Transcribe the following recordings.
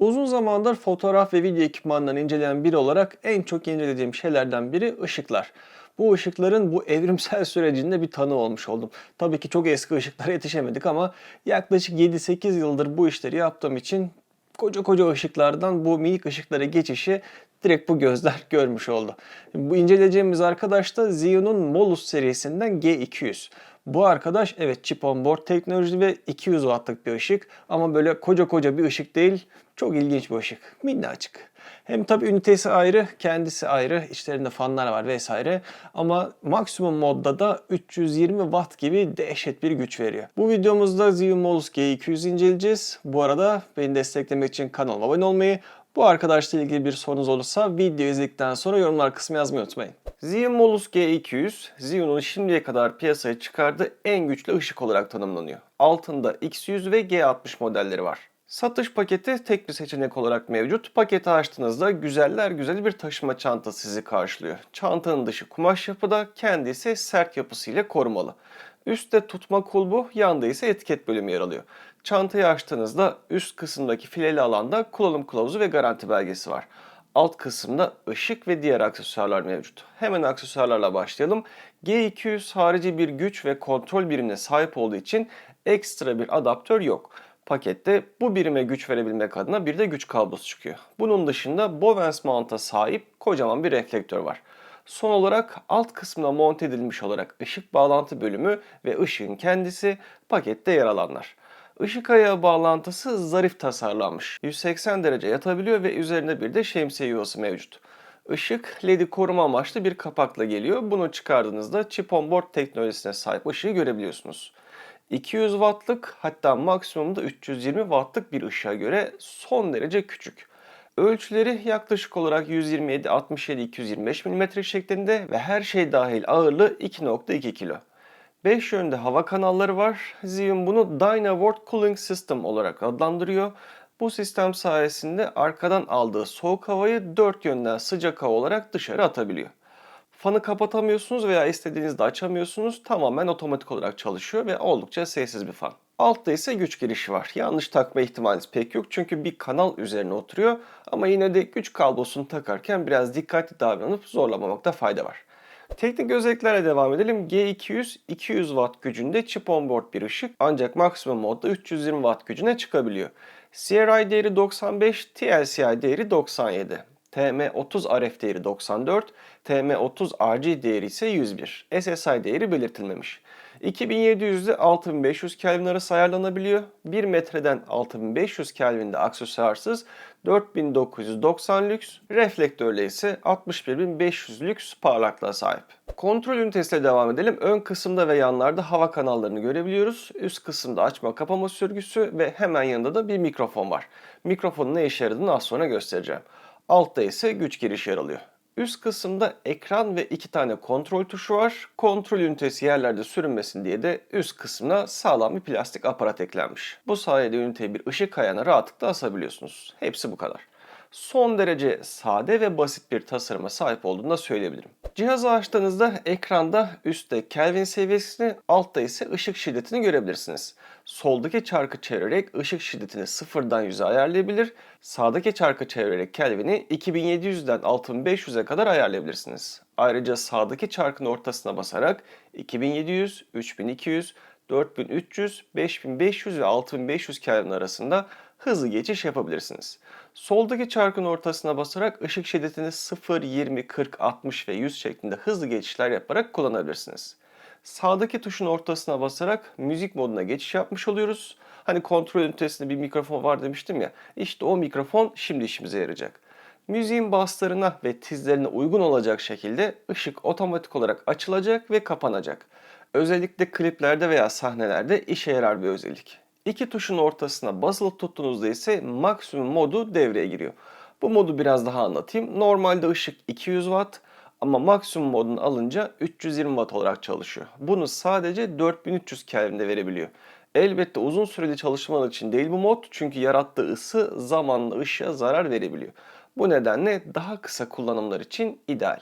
Uzun zamandır fotoğraf ve video ekipmanlarını inceleyen biri olarak en çok incelediğim şeylerden biri ışıklar. Bu ışıkların bu evrimsel sürecinde bir tanı olmuş oldum. Tabii ki çok eski ışıklara yetişemedik ama yaklaşık 7-8 yıldır bu işleri yaptığım için koca koca ışıklardan bu minik ışıklara geçişi direkt bu gözler görmüş oldu. Bu inceleyeceğimiz arkadaş da Xeon'un Molus serisinden G200. Bu arkadaş evet chip on board teknolojili ve 200 wattlık bir ışık ama böyle koca koca bir ışık değil. Çok ilginç bir ışık. Minnacık. Hem tabi ünitesi ayrı, kendisi ayrı, içlerinde fanlar var vesaire. Ama maksimum modda da 320 watt gibi dehşet bir güç veriyor. Bu videomuzda Xeon Molus G200 inceleyeceğiz. Bu arada beni desteklemek için kanalıma abone olmayı, bu arkadaşla ilgili bir sorunuz olursa video izledikten sonra yorumlar kısmına yazmayı unutmayın. Xeon Molus G200, Xeon'un şimdiye kadar piyasaya çıkardığı en güçlü ışık olarak tanımlanıyor. Altında X100 ve G60 modelleri var. Satış paketi tek bir seçenek olarak mevcut. Paketi açtığınızda güzeller güzeli bir taşıma çantası sizi karşılıyor. Çantanın dışı kumaş yapıda, kendi ise sert yapısıyla korumalı. Üstte tutma kulbu, yanda ise etiket bölümü yer alıyor. Çantayı açtığınızda üst kısımdaki fileli alanda kullanım kılavuzu ve garanti belgesi var. Alt kısımda ışık ve diğer aksesuarlar mevcut. Hemen aksesuarlarla başlayalım. G200 harici bir güç ve kontrol birimine sahip olduğu için ekstra bir adaptör yok. Pakette bu birime güç verebilmek adına bir de güç kablosu çıkıyor. Bunun dışında Bowens mount'a sahip kocaman bir reflektör var. Son olarak alt kısmına monte edilmiş olarak ışık bağlantı bölümü ve ışığın kendisi pakette yer alanlar. Işık ayağı bağlantısı zarif tasarlanmış. 180 derece yatabiliyor ve üzerinde bir de şemsiye yuvası mevcut. Işık LED'i koruma amaçlı bir kapakla geliyor. Bunu çıkardığınızda chip on board teknolojisine sahip ışığı görebiliyorsunuz. 200 wattlık hatta maksimumda 320 wattlık bir ışığa göre son derece küçük. Ölçüleri yaklaşık olarak 127, 67, 225 mm şeklinde ve her şey dahil ağırlığı 2.2 kilo. 5 yönde hava kanalları var. Xeon bunu Dynavort Cooling System olarak adlandırıyor. Bu sistem sayesinde arkadan aldığı soğuk havayı 4 yönden sıcak hava olarak dışarı atabiliyor. Fanı kapatamıyorsunuz veya istediğinizde açamıyorsunuz. Tamamen otomatik olarak çalışıyor ve oldukça sessiz bir fan. Altta ise güç girişi var. Yanlış takma ihtimaliniz pek yok çünkü bir kanal üzerine oturuyor. Ama yine de güç kablosunu takarken biraz dikkatli davranıp zorlamamakta fayda var. Teknik özelliklerle devam edelim. G200 200 watt gücünde chip on board bir ışık ancak maksimum modda 320 watt gücüne çıkabiliyor. CRI değeri 95, TLCI değeri 97. TM30 RF değeri 94, TM30 RG değeri ise 101. SSI değeri belirtilmemiş. 2700 ile 6500 Kelvin arası ayarlanabiliyor. 1 metreden 6500 Kelvin'de aksesuarsız 4990 lüks, reflektörle ise 61500 lüks parlaklığa sahip. Kontrol ünitesiyle devam edelim. Ön kısımda ve yanlarda hava kanallarını görebiliyoruz. Üst kısımda açma kapama sürgüsü ve hemen yanında da bir mikrofon var. Mikrofonun ne işe yaradığını az sonra göstereceğim. Altta ise güç girişi yer alıyor. Üst kısımda ekran ve iki tane kontrol tuşu var. Kontrol ünitesi yerlerde sürünmesin diye de üst kısmına sağlam bir plastik aparat eklenmiş. Bu sayede üniteye bir ışık kayağına rahatlıkla asabiliyorsunuz. Hepsi bu kadar son derece sade ve basit bir tasarıma sahip olduğunu da söyleyebilirim. Cihazı açtığınızda ekranda üstte Kelvin seviyesini, altta ise ışık şiddetini görebilirsiniz. Soldaki çarkı çevirerek ışık şiddetini sıfırdan 100'e ayarlayabilir, sağdaki çarkı çevirerek Kelvin'i 2700'den 6500'e kadar ayarlayabilirsiniz. Ayrıca sağdaki çarkın ortasına basarak 2700, 3200, 4300, 5500 ve 6500 Kelvin arasında hızlı geçiş yapabilirsiniz. Soldaki çarkın ortasına basarak ışık şiddetini 0, 20, 40, 60 ve 100 şeklinde hızlı geçişler yaparak kullanabilirsiniz. Sağdaki tuşun ortasına basarak müzik moduna geçiş yapmış oluyoruz. Hani kontrol ünitesinde bir mikrofon var demiştim ya. İşte o mikrofon şimdi işimize yarayacak. Müziğin baslarına ve tizlerine uygun olacak şekilde ışık otomatik olarak açılacak ve kapanacak. Özellikle kliplerde veya sahnelerde işe yarar bir özellik. İki tuşun ortasına basılı tuttuğunuzda ise maksimum modu devreye giriyor. Bu modu biraz daha anlatayım. Normalde ışık 200 Watt ama maksimum modunu alınca 320 Watt olarak çalışıyor. Bunu sadece 4300 Kelvin'de verebiliyor. Elbette uzun süreli çalışmalar için değil bu mod çünkü yarattığı ısı zamanla ışığa zarar verebiliyor. Bu nedenle daha kısa kullanımlar için ideal.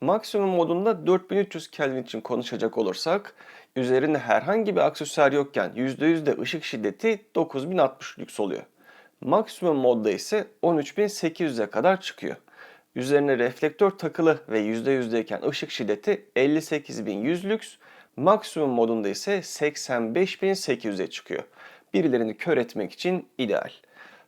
Maksimum modunda 4300 Kelvin için konuşacak olursak üzerinde herhangi bir aksesuar yokken %% de ışık şiddeti 9060 lüks oluyor. Maksimum modda ise 13800'e kadar çıkıyor. Üzerine reflektör takılı ve %100'deyken ışık şiddeti 58100 lüks, maksimum modunda ise 85800'e çıkıyor. Birilerini kör etmek için ideal.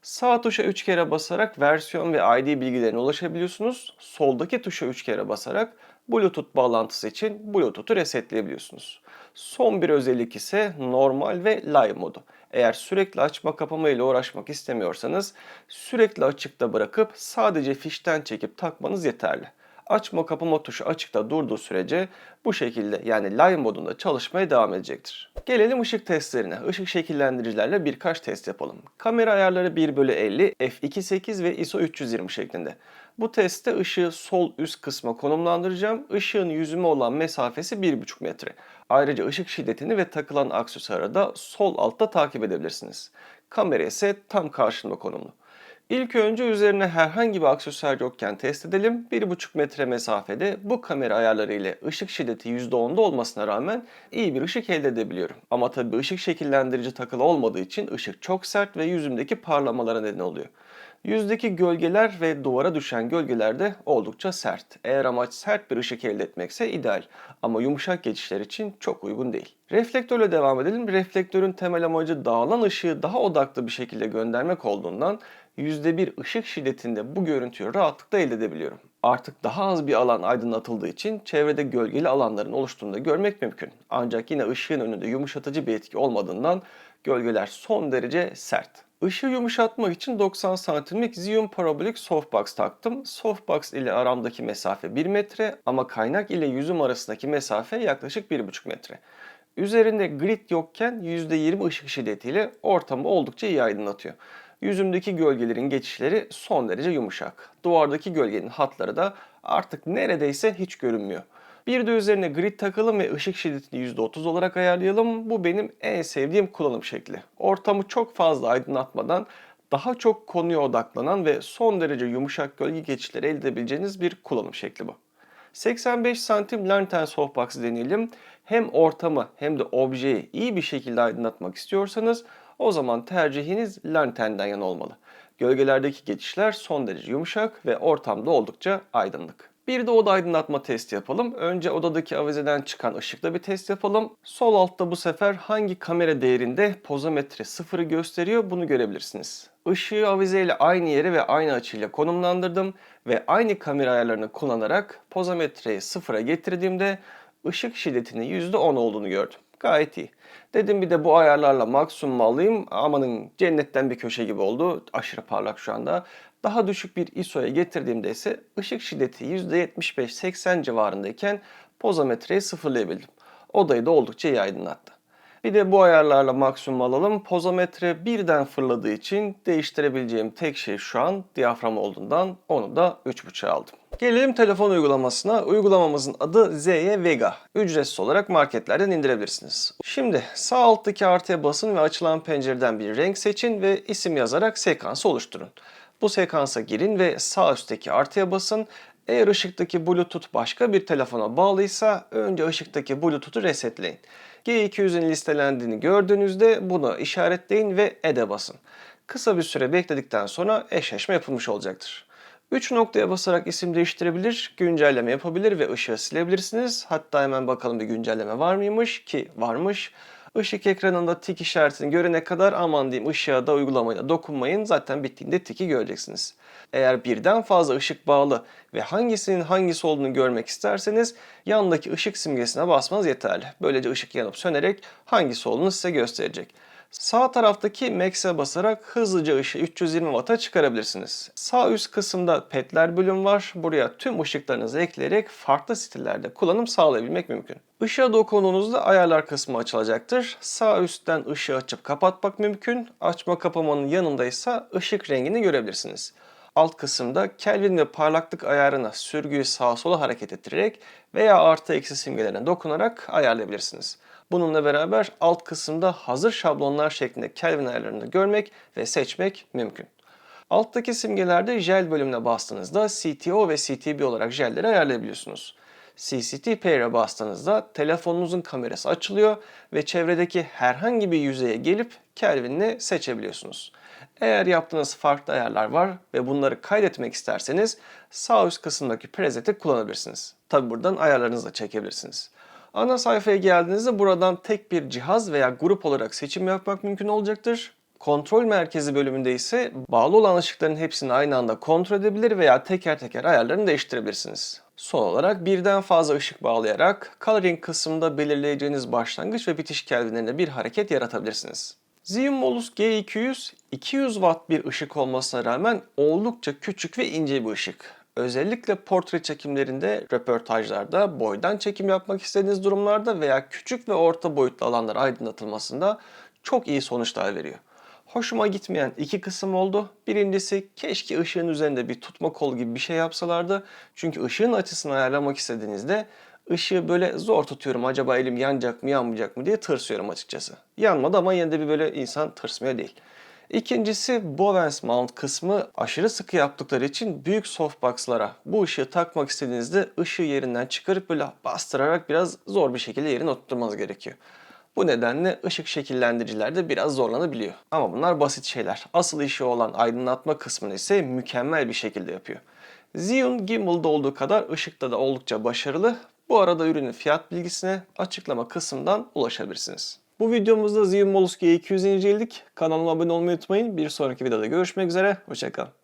Sağ tuşa 3 kere basarak versiyon ve ID bilgilerine ulaşabiliyorsunuz. Soldaki tuşa 3 kere basarak Bluetooth bağlantısı için Bluetooth'u resetleyebiliyorsunuz. Son bir özellik ise normal ve live modu. Eğer sürekli açma kapama ile uğraşmak istemiyorsanız sürekli açıkta bırakıp sadece fişten çekip takmanız yeterli. Açma kapama tuşu açıkta durduğu sürece bu şekilde yani live modunda çalışmaya devam edecektir. Gelelim ışık testlerine. Işık şekillendiricilerle birkaç test yapalım. Kamera ayarları 1 bölü 50, f2.8 ve ISO 320 şeklinde. Bu testte ışığı sol üst kısma konumlandıracağım. Işığın yüzüme olan mesafesi 1,5 metre. Ayrıca ışık şiddetini ve takılan aksesuarı da sol altta takip edebilirsiniz. Kamera ise tam karşımda konumlu. İlk önce üzerine herhangi bir aksesuar yokken test edelim. 1,5 metre mesafede bu kamera ayarları ile ışık şiddeti %10'da olmasına rağmen iyi bir ışık elde edebiliyorum. Ama tabii ışık şekillendirici takılı olmadığı için ışık çok sert ve yüzümdeki parlamalara neden oluyor. Yüzdeki gölgeler ve duvara düşen gölgeler de oldukça sert. Eğer amaç sert bir ışık elde etmekse ideal ama yumuşak geçişler için çok uygun değil. Reflektörle devam edelim. Reflektörün temel amacı dağılan ışığı daha odaklı bir şekilde göndermek olduğundan %1 ışık şiddetinde bu görüntüyü rahatlıkla elde edebiliyorum. Artık daha az bir alan aydınlatıldığı için çevrede gölgeli alanların oluştuğunu da görmek mümkün. Ancak yine ışığın önünde yumuşatıcı bir etki olmadığından gölgeler son derece sert. Işığı yumuşatmak için 90 santimlik Xeon Parabolic Softbox taktım. Softbox ile aramdaki mesafe 1 metre ama kaynak ile yüzüm arasındaki mesafe yaklaşık 1,5 metre. Üzerinde grid yokken %20 ışık şiddetiyle ortamı oldukça iyi aydınlatıyor. Yüzümdeki gölgelerin geçişleri son derece yumuşak. Duvardaki gölgenin hatları da artık neredeyse hiç görünmüyor. Bir de üzerine grid takalım ve ışık şiddetini %30 olarak ayarlayalım. Bu benim en sevdiğim kullanım şekli. Ortamı çok fazla aydınlatmadan daha çok konuya odaklanan ve son derece yumuşak gölge geçişleri elde edebileceğiniz bir kullanım şekli bu. 85 santim lantern softbox deneyelim. Hem ortamı hem de objeyi iyi bir şekilde aydınlatmak istiyorsanız o zaman tercihiniz lanternden yana olmalı. Gölgelerdeki geçişler son derece yumuşak ve ortamda oldukça aydınlık. Bir de oda aydınlatma testi yapalım. Önce odadaki avizeden çıkan ışıkla bir test yapalım. Sol altta bu sefer hangi kamera değerinde pozometre sıfırı gösteriyor bunu görebilirsiniz. Işığı avizeyle aynı yere ve aynı açıyla konumlandırdım ve aynı kamera ayarlarını kullanarak pozometreyi sıfıra getirdiğimde ışık şiddetinin %10 olduğunu gördüm. Gayet iyi. Dedim bir de bu ayarlarla maksimum alayım. Amanın cennetten bir köşe gibi oldu. Aşırı parlak şu anda. Daha düşük bir ISO'ya getirdiğimde ise ışık şiddeti %75-80 civarındayken pozometreyi sıfırlayabildim. Odayı da oldukça iyi aydınlattı. Bir de bu ayarlarla maksimum alalım. Pozometre birden fırladığı için değiştirebileceğim tek şey şu an diyafram olduğundan onu da 3.5'a aldım. Gelelim telefon uygulamasına. Uygulamamızın adı ZY Vega. Ücretsiz olarak marketlerden indirebilirsiniz. Şimdi sağ alttaki artıya basın ve açılan pencereden bir renk seçin ve isim yazarak sekansı oluşturun. Bu sekansa girin ve sağ üstteki artıya basın. Eğer ışıktaki Bluetooth başka bir telefona bağlıysa önce ışıktaki Bluetooth'u resetleyin. G200'ün listelendiğini gördüğünüzde bunu işaretleyin ve Add'e basın. Kısa bir süre bekledikten sonra eşleşme yapılmış olacaktır. 3 noktaya basarak isim değiştirebilir, güncelleme yapabilir ve ışığı silebilirsiniz. Hatta hemen bakalım bir güncelleme var mıymış ki varmış. Işık ekranında tik işaretini görene kadar aman diyeyim ışığa da uygulamaya dokunmayın. Zaten bittiğinde tiki göreceksiniz. Eğer birden fazla ışık bağlı ve hangisinin hangisi olduğunu görmek isterseniz yandaki ışık simgesine basmanız yeterli. Böylece ışık yanıp sönerek hangisi olduğunu size gösterecek. Sağ taraftaki Max'e basarak hızlıca ışığı 320 Watt'a çıkarabilirsiniz. Sağ üst kısımda petler bölüm var. Buraya tüm ışıklarınızı ekleyerek farklı stillerde kullanım sağlayabilmek mümkün. Işığa dokunduğunuzda ayarlar kısmı açılacaktır. Sağ üstten ışığı açıp kapatmak mümkün. Açma kapamanın yanında ise ışık rengini görebilirsiniz. Alt kısımda Kelvin ve parlaklık ayarına sürgüyü sağa sola hareket ettirerek veya artı eksi simgelerine dokunarak ayarlayabilirsiniz. Bununla beraber alt kısımda hazır şablonlar şeklinde Kelvin ayarlarını görmek ve seçmek mümkün. Alttaki simgelerde jel bölümüne bastığınızda CTO ve CTB olarak jelleri ayarlayabiliyorsunuz. CCT Pair'e bastığınızda telefonunuzun kamerası açılıyor ve çevredeki herhangi bir yüzeye gelip Kelvin'ini seçebiliyorsunuz. Eğer yaptığınız farklı ayarlar var ve bunları kaydetmek isterseniz sağ üst kısımdaki preseti kullanabilirsiniz. Tabi buradan ayarlarınızı da çekebilirsiniz. Ana sayfaya geldiğinizde buradan tek bir cihaz veya grup olarak seçim yapmak mümkün olacaktır. Kontrol merkezi bölümünde ise bağlı olan ışıkların hepsini aynı anda kontrol edebilir veya teker teker ayarlarını değiştirebilirsiniz. Son olarak birden fazla ışık bağlayarak coloring kısmında belirleyeceğiniz başlangıç ve bitiş kelvinerine bir hareket yaratabilirsiniz. Xeon Molus G200 200 watt bir ışık olmasına rağmen oldukça küçük ve ince bir ışık. Özellikle portre çekimlerinde, röportajlarda, boydan çekim yapmak istediğiniz durumlarda veya küçük ve orta boyutlu alanlar aydınlatılmasında çok iyi sonuçlar veriyor. Hoşuma gitmeyen iki kısım oldu. Birincisi keşke ışığın üzerinde bir tutma kol gibi bir şey yapsalardı. Çünkü ışığın açısını ayarlamak istediğinizde ışığı böyle zor tutuyorum. Acaba elim yanacak mı yanmayacak mı diye tırsıyorum açıkçası. Yanmadı ama yine de bir böyle insan tırsmıyor değil. İkincisi Bowens mount kısmı aşırı sıkı yaptıkları için büyük softbox'lara bu ışığı takmak istediğinizde ışığı yerinden çıkarıp böyle bastırarak biraz zor bir şekilde yerine oturtmanız gerekiyor. Bu nedenle ışık şekillendiricilerde biraz zorlanabiliyor. Ama bunlar basit şeyler. Asıl işi olan aydınlatma kısmını ise mükemmel bir şekilde yapıyor. Xeon Gimbal'da olduğu kadar ışıkta da oldukça başarılı. Bu arada ürünün fiyat bilgisine açıklama kısmından ulaşabilirsiniz. Bu videomuzda Molus G200'i inceledik. Kanalıma abone olmayı unutmayın. Bir sonraki videoda görüşmek üzere. Hoşçakalın.